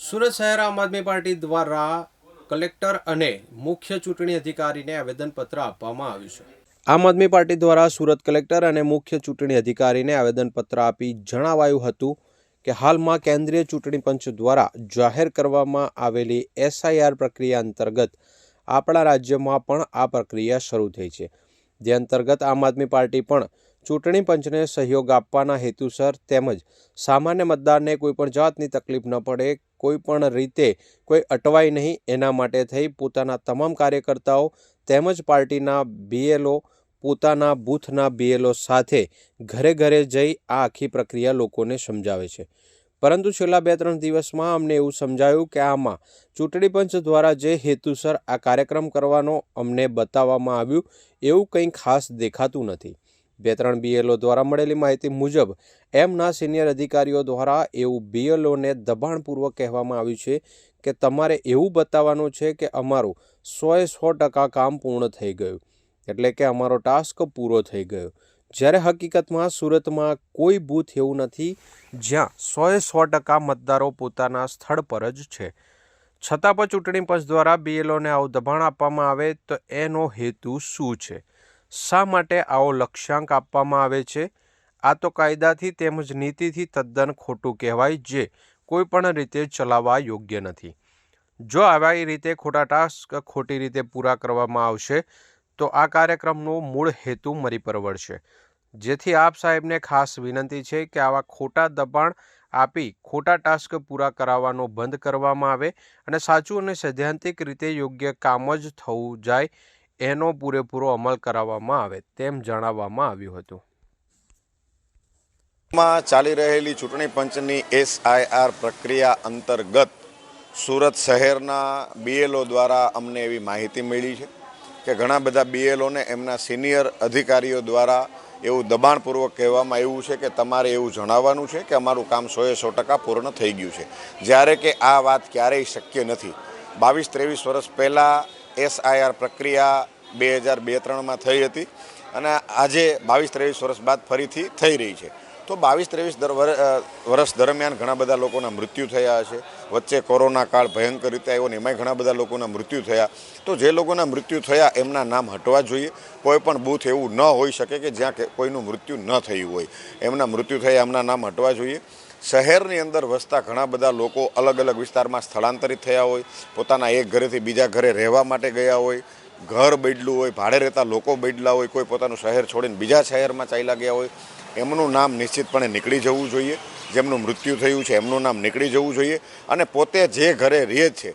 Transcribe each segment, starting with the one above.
સુરત શહેર આમ આદમી પાર્ટી દ્વારા કલેક્ટર અને મુખ્ય ચૂંટણી અધિકારીને આવેદનપત્ર આપવામાં આવ્યું છે. આમ આદમી પાર્ટી દ્વારા સુરત કલેક્ટર અને મુખ્ય ચૂંટણી અધિકારીને આવેદનપત્ર આપી જણાવાયું હતું કે હાલમાં કેન્દ્રીય ચૂંટણી પંચ દ્વારા જાહેર કરવામાં આવેલી એસઆઈઆર પ્રક્રિયા અંતર્ગત આપણા રાજ્યમાં પણ આ પ્રક્રિયા શરૂ થઈ છે. જે અંતર્ગત આમ આદમી પાર્ટી પણ ચૂંટણી પંચને સહયોગ આપવાના હેતુસર તેમજ સામાન્ય મતદારને કોઈપણ જાતની તકલીફ ન પડે, કોઈપણ રીતે કોઈ અટવાય નહીં, એના માટે થઈ પોતાના તમામ કાર્યકર્તાઓ તેમજ પાર્ટીના બીએલઓ પોતાના બૂથના બીએલઓ સાથે ઘરે ઘરે જઈ આ આખી પ્રક્રિયા લોકોને સમજાવે છે. પરંતુ છેલ્લા બે ત્રણ દિવસમાં અમને એવું સમજાયું કે આમાં ચૂંટણી પંચ દ્વારા જે હેતુસર આ કાર્યક્રમ કરવાનો અમને બતાવવામાં આવ્યું, એવું કંઈ ખાસ દેખાતું નથી. બે ત્રણ બીએલઓ દ્વારા મળેલી માહિતી મુજબ, એમના સિનિયર અધિકારીઓ દ્વારા એવું બીએલઓને દબાણપૂર્વક કહેવામાં આવ્યું છે કે તમારે એવું બતાવવાનું છે કે અમારું સોએ સો ટકા કામ પૂર્ણ થઈ ગયું, એટલે કે અમારો ટાસ્ક પૂરો થઈ ગયો. જ્યારે હકીકતમાં સુરતમાં કોઈ બૂથ એવું નથી જ્યાં સોએ સો ટકા મતદારો પોતાના સ્થળ પર જ છે. છતાં પણ ચૂંટણી પંચ દ્વારા બીએલઓને આવું દબાણ આપવામાં આવે તો એનો હેતુ શું છે? શા માટે આવો લક્ષ્યાંક આપવામાં આવે છે? આ તો કાયદાથી તેમજ નીતિથી તદ્દન ખોટું કહેવાય જે કોઈ પણ રીતે ચલાવવા યોગ્ય નથી. જો આવા રીતે ખોટા ટાસ્ક ખોટી રીતે પૂરા કરવામાં આવશે, તો આ કાર્યક્રમનો મૂળ હેતુ મરી પરવડશે. જેથી આપ સાહેબને ખાસ વિનંતી છે કે આવા ખોટા દબાણ આપી ખોટા ટાસ્ક પૂરા કરાવવાનો બંધ કરવામાં આવે અને સાચું અને સૈદ્ધાંતિક રીતે યોગ્ય કામ જ થવું જાય એનો પૂરેપૂરો અમલ કરાવવામાં આવે તેમ જણાવવામાં આવ્યું હતું. ચાલી રહેલી ચૂંટણી પંચની એસઆઈઆર પ્રક્રિયા અંતર્ગત સુરત શહેરના બીએલઓ દ્વારા અમને એવી માહિતી મળી છે કે ઘણા બધા બીએલઓને એમના સિનિયર અધિકારીઓ દ્વારા એવું દબાણપૂર્વક કહેવામાં આવ્યું છે કે તમારે એવું જણાવવાનું છે કે અમારું કામ સોએ સો ટકા પૂર્ણ થઈ ગયું છે. જ્યારે કે આ વાત ક્યારેય શક્ય નથી. બાવીસ ત્રેવીસ વર્ષ પહેલાં એસઆઈઆર પ્રક્રિયા બે હજાર બે ત્રણમાં થઈ હતી અને આજે બાવીસ ત્રેવીસ વર્ષ બાદ ફરીથી થઈ રહી છે. તો બાવીસ ત્રેવીસ વર્ષ દરમિયાન ઘણા બધા લોકોના મૃત્યુ થયા હશે. વચ્ચે કોરોના કાળ ભયંકર રીતે આવ્યો ને એમાંય ઘણા બધા લોકોના મૃત્યુ થયા. તો જે લોકોના મૃત્યુ થયા એમના નામ હટવા જોઈએ. કોઈ પણ બૂથ એવું ન હોઈ શકે કે જ્યાં કોઈનું મૃત્યુ ન થયું હોય. એમના મૃત્યુ થયા એમના નામ હટવા જોઈએ. શહેરની અંદર વસતા ઘણા બધા લોકો અલગ અલગ વિસ્તારમાં સ્થળાંતરિત થયા હોય. પોતાના એક ઘરેથી બીજા ઘરે રહેવા માટે ગયા હોય. ઘર બદલું હોય, ભાડે રહેતા લોકો બદલા હોય, કોઈ પોતાનું શહેર છોડીને બીજા શહેરમાં ચાલ્યા ગયા હોય, એમનું નામ નિશ્ચિતપણે નીકળી જવું જોઈએ. જેમનું મૃત્યુ થયું છે, એમનું નામ નીકળી જવું જોઈએ. અને પોતે જે ઘરે રહે છે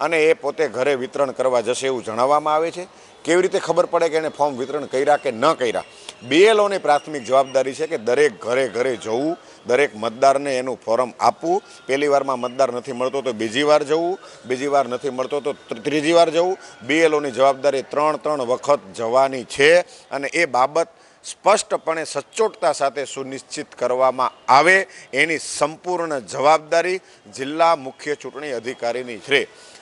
અને એ પોતે ઘરે વિતરણ કરવા જશે એવું જણાવવામાં આવે છે. કેવી રીતે ખબર પડે કે એને ફોર્મ વિતરણ કર્યા કે ન કર્યા? બીએલઓની પ્રાથમિક જવાબદારી છે કે દરેક ઘરે ઘરે જવું, દરેક મતદારને એનું ફોર્મ આપવું. પહેલી વારમાં મતદાર નથી મળતો તો બીજી વાર જવું, બીજી વાર નથી મળતો તો ત્રીજી વાર જવું. બીએલઓની જવાબદારી ત્રણ ત્રણ વખત જવાની છે અને એ બાબત સ્પષ્ટપણે સચોટતા સાથે સુનિશ્ચિત કરવામાં આવે. એની સંપૂર્ણ જવાબદારી જિલ્લા મુખ્ય ચૂંટણી અધિકારીની છે.